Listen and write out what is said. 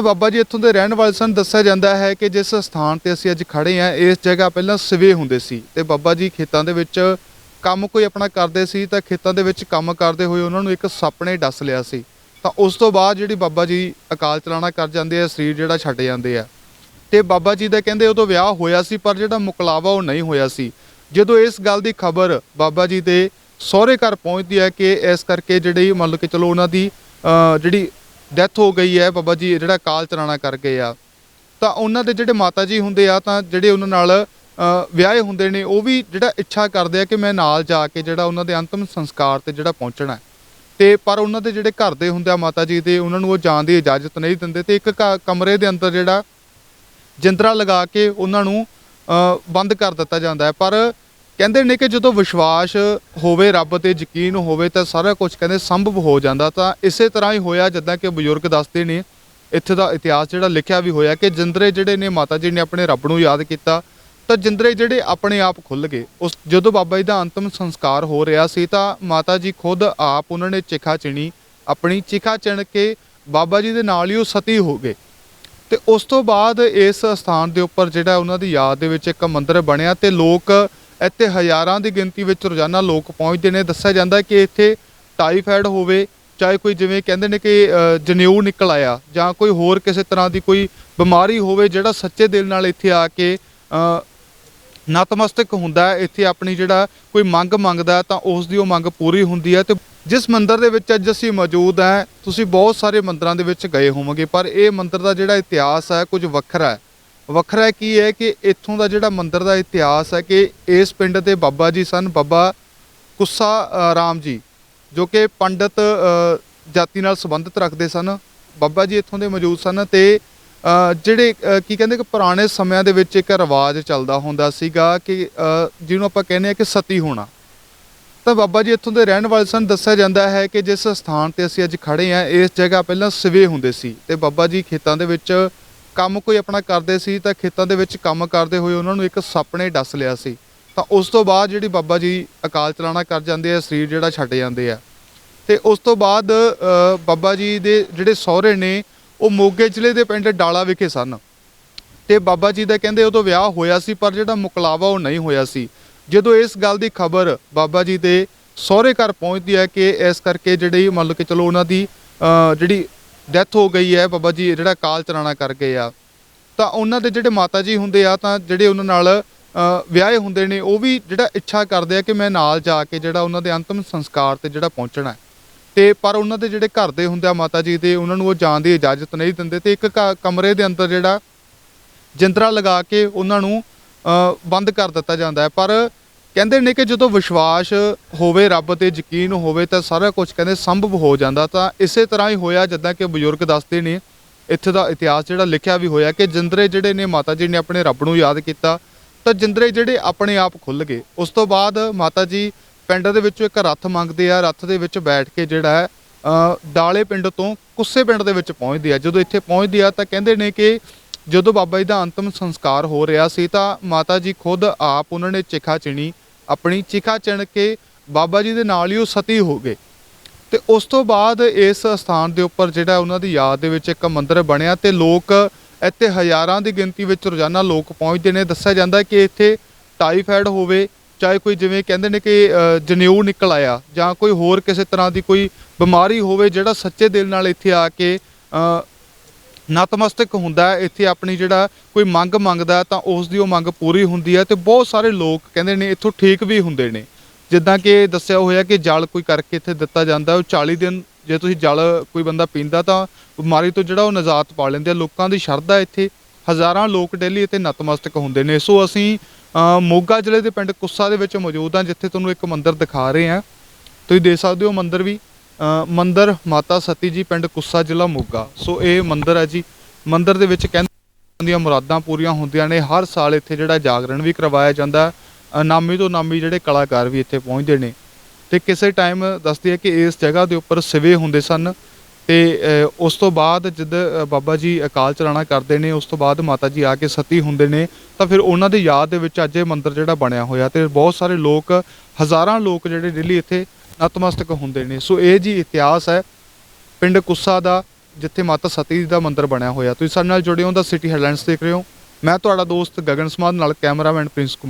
ਤਾਂ ਬਾਬਾ ਜੀ ਇੱਥੋਂ ਦੇ ਰਹਿਣ ਵਾਲੇ ਸਨ, ਦੱਸਿਆ ਜਾਂਦਾ ਹੈ ਕਿ ਜਿਸ ਸਥਾਨ ਤੇ ਅਸੀਂ ਅੱਜ ਖੜੇ ਹਾਂ, ਇਸ ਜਗ੍ਹਾ ਪਹਿਲਾਂ ਸਿਵੇ ਹੁੰਦੇ ਸੀ ਤੇ ਬਾਬਾ ਜੀ ਖੇਤਾਂ ਦੇ ਵਿੱਚ ਕੰਮ ਕੋਈ ਆਪਣਾ ਕਰਦੇ ਸੀ ਤਾਂ ਖੇਤਾਂ ਦੇ ਵਿੱਚ ਕੰਮ ਕਰਦੇ ਹੋਏ ਉਹਨਾਂ ਨੂੰ ਇੱਕ ਸੱਪ ਨੇ ਡਸ ਲਿਆ ਸੀ। ਤਾਂ ਉਸ ਤੋਂ ਬਾਅਦ ਜਿਹੜੀ ਬਾਬਾ ਜੀ ਅਕਾਲ ਚਲਾਣਾ ਕਰ ਜਾਂਦੇ ਆ, ਸਰੀਰ ਜਿਹੜਾ ਛੱਡ ਜਾਂਦੇ ਆ। ਤੇ ਬਾਬਾ ਜੀ ਦਾ ਕਹਿੰਦੇ ਉਦੋਂ ਵਿਆਹ ਹੋਇਆ ਸੀ, ਪਰ ਜਿਹੜਾ ਮੁਕਲਾਵਾ ਉਹ ਨਹੀਂ ਹੋਇਆ ਸੀ। ਜਦੋਂ ਇਸ ਗੱਲ ਦੀ ਖਬਰ ਬਾਬਾ ਜੀ ਦੇ ਸਹੁਰੇ ਘਰ ਪਹੁੰਚਦੀ ਹੈ ਕਿ ਇਸ ਕਰਕੇ ਜਿਹੜੀ ਮੰਨ ਲਓ ਕਿ ਚਲੋ ਉਹਨਾਂ ਦੀ ਜਿਹੜੀ ਡੈਥ ਹੋ ਗਈ ਹੈ ਬਾਬਾ ਜੀ, ਜਿਹੜਾ ਕਾਲ ਚਲਾਣਾ ਕਰ ਗਏ ਆ। ਤਾਂ ਉਹਨਾਂ ਦੇ ਜਿਹੜੇ ਮਾਤਾ ਜੀ ਹੁੰਦੇ ਆ, ਤਾਂ ਜਿਹੜੇ ਉਹਨਾਂ ਨਾਲ ਵਿਆਹੇ ਹੁੰਦੇ ਨੇ, ਉਹ ਵੀ ਜਿਹੜਾ ਇੱਛਾ ਕਰਦੇ ਆ ਕਿ ਮੈਂ ਨਾਲ ਜਾ ਕੇ ਜਿਹੜਾ ਉਹਨਾਂ ਦੇ ਅੰਤਮ ਸੰਸਕਾਰ ਤੇ ਜਿਹੜਾ ਪਹੁੰਚਣਾ ਹੈ। ਤੇ ਪਰ ਉਹਨਾਂ ਦੇ ਜਿਹੜੇ ਘਰ ਦੇ ਹੁੰਦੇ ਆ ਮਾਤਾ ਜੀ ਦੇ, ਉਹਨਾਂ ਨੂੰ ਉਹ ਜਾਣ ਦੀ ਇਜਾਜ਼ਤ ਨਹੀਂ ਦਿੰਦੇ। ਤੇ ਇੱਕ ਕ- ਕਮਰੇ ਦੇ ਅੰਦਰ ਜਿਹੜਾ ਜਿੰਦਰਾ ਲਗਾ ਕੇ ਉਹਨਾਂ ਨੂੰ ਬੰਦ ਕਰ ਦਿੱਤਾ ਜਾਂਦਾ ਹੈ। ਪਰ ਕਹਿੰਦੇ ਨੇ ਕਿ ਜਦੋਂ ਵਿਸ਼ਵਾਸ ਹੋਵੇ, ਰੱਬ ਤੇ ਯਕੀਨ ਹੋਵੇ, ਤਾਂ ਸਾਰਾ ਕੁਝ ਕਹਿੰਦੇ ਸੰਭਵ ਹੋ ਜਾਂਦਾ। ਤਾਂ ਇਸੇ ਤਰ੍ਹਾਂ ਹੀ ਹੋਇਆ, ਜਿੱਦਾਂ ਕਿ ਬਜ਼ੁਰਗ ਦੱਸਦੇ ਨੇ, ਇੱਥੇ ਦਾ ਇਤਿਹਾਸ ਜਿਹੜਾ ਲਿਖਿਆ ਵੀ ਹੋਇਆ ਕਿ ਜਿੰਦਰੇ ਜਿਹੜੇ ਨੇ ਮਾਤਾ ਜੀ ਨੇ ਆਪਣੇ ਰੱਬ ਨੂੰ ਯਾਦ ਕੀਤਾ, ਤਾਂ ਜਿੰਦਰੇ ਜਿਹੜੇ ਆਪਣੇ ਆਪ ਖੁੱਲ ਗਏ। ਉਸ ਜਦੋਂ ਬਾਬਾ ਜੀ ਦਾ ਅੰਤਮ ਸੰਸਕਾਰ ਹੋ ਰਿਹਾ ਸੀ, ਤਾਂ ਮਾਤਾ ਜੀ ਖੁਦ ਆਪ ਉਹਨਾਂ ਨੇ ਚਿਖਾ ਚਿਣੀ, ਆਪਣੀ ਚਿਖਾ ਚਿਣ ਕੇ ਬਾਬਾ ਜੀ ਦੇ ਨਾਲ ਹੀ ਉਹ ਸਤੀ ਹੋ ਗਏ। ਤੇ ਉਸ ਤੋਂ ਬਾਅਦ ਇਸ ਸਥਾਨ ਦੇ ਉੱਪਰ ਜਿਹੜਾ ਉਹਨਾਂ ਦੀ ਯਾਦ ਦੇ ਵਿੱਚ ਇੱਕ ਮੰਦਿਰ ਬਣਿਆ ਤੇ ਲੋਕ ਇੱਥੇ ਹਜ਼ਾਰਾਂ ਦੀ ਗਿਣਤੀ ਵਿੱਚ ਰੋਜ਼ਾਨਾ ਲੋਕ ਪਹੁੰਚਦੇ ਨੇ। ਦੱਸਿਆ ਜਾਂਦਾ ਕਿ ਇੱਥੇ ਟਾਈਫਾਇਡ ਹੋਵੇ, ਚਾਹੇ ਕੋਈ ਜਿਵੇਂ ਕਹਿੰਦੇ ਨੇ ਕਿ ਜਨੇਊ ਨਿਕਲ ਆਇਆ, ਜਾਂ ਕੋਈ ਹੋਰ ਕਿਸੇ ਤਰ੍ਹਾਂ ਦੀ ਕੋਈ ਬਿਮਾਰੀ ਹੋਵੇ, ਜਿਹੜਾ ਸੱਚੇ ਦਿਲ ਨਾਲ ਇੱਥੇ ਆ ਕੇ ਨਤਮਸਤਕ ਹੁੰਦਾ ਇੱਥੇ ਆਪਣੀ ਜਿਹੜਾ ਕੋਈ ਮੰਗ ਮੰਗਦਾ ਤਾਂ ਉਸ ਦੀ ਉਹ ਮੰਗ ਪੂਰੀ ਹੁੰਦੀ ਹੈ। ਤੇ ਜਿਸ ਮੰਦਰ ਦੇ ਵਿੱਚ ਅੱਜ ਅਸੀਂ ਮੌਜੂਦ ਹਾਂ, ਤੁਸੀਂ ਬਹੁਤ ਸਾਰੇ ਮੰਦਰਾਂ ਦੇ ਵਿੱਚ ਗਏ ਹੋਵੋਗੇ, ਪਰ ਇਹ ਮੰਦਰ ਦਾ ਜਿਹੜਾ ਇਤਿਹਾਸ ਹੈ, ਕੁਝ ਵੱਖਰਾ ਹੈ। ਵੱਖਰਾ ਕੀ ਹੈ ਕਿ ਇੱਥੋਂ ਦਾ ਜਿਹੜਾ ਮੰਦਿਰ ਦਾ ਇਤਿਹਾਸ ਹੈ ਕਿ ਇਸ ਪਿੰਡ ਦੇ ਬਾਬਾ ਜੀ ਸਨ, ਬਾਬਾ ਕੁੱਸਾ ਰਾਮ ਜੀ, ਜੋ ਕਿ ਪੰਡਤ ਜਾਤੀ ਨਾਲ ਸੰਬੰਧਿਤ ਰੱਖਦੇ ਸਨ, ਬਾਬਾ ਜੀ ਇੱਥੋਂ ਦੇ ਮੌਜੂਦ ਸਨ ਤੇ ਜਿਹੜੇ ਕੀ ਕਹਿੰਦੇ ਕਿ ਪੁਰਾਣੇ ਸਮਿਆਂ ਦੇ ਵਿੱਚ ਇੱਕ ਰਿਵਾਜ ਚੱਲਦਾ ਹੁੰਦਾ ਸੀਗਾ ਕਿ ਜਿਹਨੂੰ ਆਪਾਂ ਕਹਿੰਦੇ ਆ ਕਿ ਸਤੀ ਹੋਣਾ। ਤਾਂ ਬਾਬਾ ਜੀ ਇੱਥੋਂ ਦੇ ਰਹਿਣ ਵਾਲੇ ਸਨ, ਦੱਸਿਆ ਜਾਂਦਾ ਹੈ ਕਿ ਜਿਸ ਸਥਾਨ ਤੇ ਅਸੀਂ ਅੱਜ ਖੜੇ ਹਾਂ, ਇਸ ਜਗ੍ਹਾ ਪਹਿਲਾਂ ਸਿਵੇ ਹੁੰਦੇ ਸੀ ਤੇ ਬਾਬਾ ਜੀ ਖੇਤਾਂ ਦੇ ਵਿੱਚ ਕੰਮ ਕੋਈ ਆਪਣਾ ਕਰਦੇ ਸੀ ਤਾਂ ਖੇਤਾਂ ਦੇ ਵਿੱਚ ਕੰਮ ਕਰਦੇ ਹੋਏ ਉਹਨਾਂ ਨੂੰ ਇੱਕ ਸੱਪ ਨੇ ਡਸ ਲਿਆ ਸੀ। ਤਾਂ ਉਸ ਤੋਂ ਬਾਅਦ ਜਿਹੜੀ ਬਾਬਾ ਜੀ ਅਕਾਲ ਚਲਾਣਾ ਕਰ ਜਾਂਦੇ ਆ, ਸਰੀਰ ਜਿਹੜਾ ਛੱਡ ਜਾਂਦੇ ਆ। ਤੇ ਉਸ ਤੋਂ ਬਾਅਦ ਬਾਬਾ ਜੀ ਦੇ ਜਿਹੜੇ ਸਹੁਰੇ ਨੇ, ਉਹ ਮੋਗੇ ਜ਼ਿਲ੍ਹੇ ਦੇ ਪਿੰਡ ਡਾਲਾ ਵਿਖੇ ਸਨ। ਤੇ ਬਾਬਾ ਜੀ ਦਾ ਕਹਿੰਦੇ ਉਦੋਂ ਵਿਆਹ ਹੋਇਆ ਸੀ, ਪਰ ਜਿਹੜਾ ਮੁਕਲਾਵਾ ਉਹ ਨਹੀਂ ਹੋਇਆ ਸੀ। ਜਦੋਂ ਇਸ ਗੱਲ ਦੀ ਖਬਰ ਬਾਬਾ ਜੀ ਦੇ ਸਹੁਰੇ ਘਰ ਪਹੁੰਚਦੀ ਹੈ ਕਿ ਇਸ ਕਰਕੇ ਜਿਹੜੀ ਮੰਨ ਲਓ ਕਿ ਚਲੋ ਉਹਨਾਂ ਦੀ ਜਿਹੜੀ ਡੈਥ ਹੋ ਗਈ ਹੈ ਬਾਬਾ ਜੀ, ਜਿਹੜਾ ਕਾਲ ਚਲਾਣਾ ਕਰ ਗਏ ਆ ਤਾਂ ਉਹਨਾਂ ਦੇ ਜਿਹੜੇ ਮਾਤਾ ਜੀ ਹੁੰਦੇ ਆ, ਤਾਂ ਜਿਹੜੇ ਉਹਨਾਂ ਨਾਲ ਵਿਆਹੇ ਹੁੰਦੇ ਨੇ, ਉਹ ਵੀ ਜਿਹੜਾ ਇੱਛਾ ਕਰਦੇ ਆ ਕਿ ਮੈਂ ਨਾਲ ਜਾ ਕੇ ਜਿਹੜਾ ਉਹਨਾਂ ਦੇ ਅੰਤਮ ਸੰਸਕਾਰ ਤੇ ਜਿਹੜਾ ਪਹੁੰਚਣਾ ਹੈ। ਤੇ ਪਰ ਉਹਨਾਂ ਦੇ ਜਿਹੜੇ ਘਰ ਦੇ ਹੁੰਦੇ ਆ ਮਾਤਾ ਜੀ ਦੇ, ਉਹਨਾਂ ਨੂੰ ਉਹ ਜਾਣ ਦੀ ਇਜਾਜ਼ਤ ਨਹੀਂ ਦਿੰਦੇ ਤੇ ਇੱਕ ਕ- ਕਮਰੇ ਦੇ ਅੰਦਰ ਜਿਹੜਾ ਜਿੰਦਰਾ ਲਗਾ ਕੇ ਉਹਨਾਂ ਨੂੰ ਬੰਦ ਕਰ ਦਿੱਤਾ ਜਾਂਦਾ ਹੈ ਪਰ ਕਹਿੰਦੇ ਨੇ ਕਿ ਜਦੋਂ ਵਿਸ਼ਵਾਸ ਹੋਵੇ, ਰੱਬ ਤੇ ਯਕੀਨ ਹੋਵੇ ਤਾਂ ਸਾਰਾ ਕੁਝ ਕਹਿੰਦੇ ਸੰਭਵ ਹੋ ਜਾਂਦਾ। ਤਾਂ ਇਸੇ ਤਰ੍ਹਾਂ ਹੀ ਹੋਇਆ ਜਿੱਦਾਂ ਕਿ ਬਜ਼ੁਰਗ ਦੱਸਦੇ ਨੇ, ਇੱਥੇ ਦਾ ਇਤਿਹਾਸ ਜਿਹੜਾ ਲਿਖਿਆ ਵੀ ਹੋਇਆ ਕਿ ਜਿੰਦਰੇ ਜਿਹੜੇ ਨੇ ਮਾਤਾ ਜੀ ਨੇ ਆਪਣੇ ਰੱਬ ਨੂੰ ਯਾਦ ਕੀਤਾ, ਤਾਂ ਜਿੰਦਰੇ ਜਿਹੜੇ ਆਪਣੇ ਆਪ ਖੁੱਲ ਗਏ। ਉਸ ਤੋਂ ਬਾਅਦ ਮਾਤਾ ਜੀ ਪਿੰਡ ਦੇ ਵਿੱਚੋਂ ਇੱਕ ਰੱਥ ਮੰਗਦੇ ਆ, ਰੱਥ ਦੇ ਵਿੱਚ ਬੈਠ ਕੇ ਜਿਹੜਾ ਹੈ ਡਾਲੇ ਪਿੰਡ ਤੋਂ ਕੁੱਸੇ ਪਿੰਡ ਦੇ ਵਿੱਚ ਪਹੁੰਚਦੇ ਆ। ਜਦੋਂ ਇੱਥੇ ਪਹੁੰਚਦੇ ਆ ਤਾਂ ਕਹਿੰਦੇ ਨੇ ਕਿ ਜਦੋਂ ਬਾਬਾ ਜੀ ਦਾ ਅੰਤਮ ਸੰਸਕਾਰ ਹੋ ਰਿਹਾ ਸੀ ਤਾਂ ਮਾਤਾ ਜੀ ਖੁਦ ਆਪ ਉਹਨਾਂ ਨੇ ਚਿਖਾ ਚਿਣੀ ਆਪਣੀ ਚਿਖਾ ਚਿਣ ਕੇ ਬਾਬਾ ਜੀ ਦੇ ਨਾਲ ਹੀ ਉਹ ਸਤੀ ਹੋ ਗਏ। ਤੇ ਉਸ ਤੋਂ ਬਾਅਦ ਇਸ ਸਥਾਨ ਦੇ ਉੱਪਰ ਜਿਹੜਾ ਉਹਨਾਂ ਦੀ ਯਾਦ ਦੇ ਵਿੱਚ ਇੱਕ ਮੰਦਿਰ ਬਣਿਆ ਤੇ ਲੋਕ ਇੱਥੇ ਹਜ਼ਾਰਾਂ ਦੀ ਗਿਣਤੀ ਵਿੱਚ ਰੋਜ਼ਾਨਾ ਲੋਕ ਪਹੁੰਚਦੇ ਨੇ। ਦੱਸਿਆ ਜਾਂਦਾ ਕਿ ਇੱਥੇ ਟਾਈਫਾਇਡ ਹੋਵੇ, ਚਾਹੇ ਕੋਈ ਜਿਵੇਂ ਕਹਿੰਦੇ ਨੇ ਕਿ ਜਨੇਊ ਨਿਕਲ ਆਇਆ ਜਾਂ ਕੋਈ ਹੋਰ ਕਿਸੇ ਤਰ੍ਹਾਂ ਦੀ ਕੋਈ ਬਿਮਾਰੀ ਹੋਵੇ, ਜਿਹੜਾ ਸੱਚੇ ਦਿਲ ਨਾਲ ਇੱਥੇ ਆ ਕੇ ਨਤਮਸਤਕ ਹੁੰਦਾ ਇੱਥੇ ਆਪਣੀ ਜਿਹੜਾ ਕੋਈ ਮੰਗ ਮੰਗਦਾ ਤਾਂ ਉਸ ਦੀ ਉਹ ਮੰਗ ਪੂਰੀ ਹੁੰਦੀ ਹੈ ਤੇ ਬਹੁਤ ਸਾਰੇ ਲੋਕ ਕਹਿੰਦੇ ਨੇ ਇੱਥੋਂ ਠੀਕ ਵੀ ਹੁੰਦੇ ਨੇ। ਜਿੱਦਾਂ ਕਿ ਦੱਸਿਆ ਹੋਇਆ ਕਿ ਜਲ ਕੋਈ ਕਰਕੇ ਇੱਥੇ ਦਿੱਤਾ ਜਾਂਦਾ, ਉਹ 40 ਦਿਨ ਜੇ ਤੁਸੀਂ ਜਲ ਕੋਈ ਬੰਦਾ ਪੀਂਦਾ ਤਾਂ ਬਿਮਾਰੀ ਤੋਂ ਜਿਹੜਾ ਉਹ ਨਜਾਤ ਪਾ ਲੈਂਦੇ ਆ। ਲੋਕਾਂ ਦੀ ਸ਼ਰਧਾ ਇੱਥੇ, ਹਜ਼ਾਰਾਂ ਲੋਕ ਡੇਲੀ ਇੱਥੇ ਨਤਮਸਤਕ ਹੁੰਦੇ ਨੇ। ਸੋ ਅਸੀਂ ਮੋਗਾ ਜ਼ਿਲ੍ਹੇ ਦੇ ਪਿੰਡ ਕੁੱਸਾ ਦੇ ਵਿੱਚ ਮੌਜੂਦ ਹਾਂ, ਜਿੱਥੇ ਤੁਹਾਨੂੰ ਇੱਕ ਮੰਦਿਰ ਦਿਖਾ ਰਹੇ ਹਾਂ। ਤੁਸੀਂ ਦੇਖ ਸਕਦੇ ਹੋ ਮੰਦਿਰ ਵੀ। ਮੰਦਰ ਮਾਤਾ ਸਤੀ ਜੀ, ਪਿੰਡ ਕੁੱਸਾ ਜ਼ਿਲ੍ਹਾ ਮੋਗਾ। ਸੋ ਇਹ ਮੰਦਰ ਹੈ ਜੀ। ਮੰਦਰ ਦੇ ਵਿੱਚ ਕਹਿੰਦੇ ਦੀਆਂ ਮੁਰਾਦਾਂ ਪੂਰੀਆਂ ਹੁੰਦੀਆਂ ਨੇ। ਹਰ ਸਾਲ ਇੱਥੇ ਜਿਹੜਾ ਜਾਗਰਣ ਵੀ ਕਰਵਾਇਆ ਜਾਂਦਾ ਨਾਮੀ ਤੋਂ ਨਾਮੀ ਜਿਹੜੇ ਕਲਾਕਾਰ ਵੀ ਇੱਥੇ ਪਹੁੰਚਦੇ ਨੇ। ਤੇ ਕਿਸੇ ਟਾਈਮ ਦੱਸਦੀ ਹੈ ਕਿ ਇਸ ਜਗ੍ਹਾ ਦੇ ਉੱਪਰ ਸਿਵੇ ਹੁੰਦੇ ਸਨ। ਤੇ ਉਸ ਤੋਂ ਬਾਅਦ ਜਦ ਬਾਬਾ ਜੀ ਅਕਾਲ ਚਲਾਣਾ ਕਰਦੇ ਨੇ, ਉਸ ਤੋਂ ਬਾਅਦ ਮਾਤਾ ਜੀ ਆ ਕੇ ਸਤੀ ਹੁੰਦੇ ਨੇ, ਤਾਂ ਫਿਰ ਉਹਨਾਂ ਦੀ ਯਾਦ ਦੇ ਵਿੱਚ ਅੱਜ ਇਹ ਮੰਦਿਰ ਜਿਹੜਾ ਬਣਿਆ ਹੋਇਆ ਤੇ ਬਹੁਤ ਸਾਰੇ ਲੋਕ, ਹਜ਼ਾਰਾਂ ਲੋਕ ਜਿਹੜੇ ਡੇਲੀ ਇੱਥੇ ਨਤਮਸਤਕ ਹੁੰਦੇ ਨੇ। ਸੋ ਇਹ ਜੀ ਇਤਿਹਾਸ ਹੈ, ਪਿੰਡ ਕੁੱਸਾ ਦਾ, ਜਿੱਥੇ ਮਾਤਾ ਸਤੀ ਜੀ ਦਾ ਮੰਦਿਰ ਬਣਿਆ ਹੋਇਆ। ਤੁਸੀਂ ਸਾਡੇ ਨਾਲ ਜੁੜੇ ਹੋ, ਦਾ ਸਿਟੀ ਹੈਡਲਾਈਨਸ ਦੇਖ ਰਹੇ ਹੋ। ਮੈਂ ਤੁਹਾਡਾ ਦੋਸਤ ਗਗਨ ਸਮਾਦ, ਨਾਲ ਕੈਮਰਾਮੈਨ ਪ੍ਰਿੰਸ ਕੁਮਾਰ।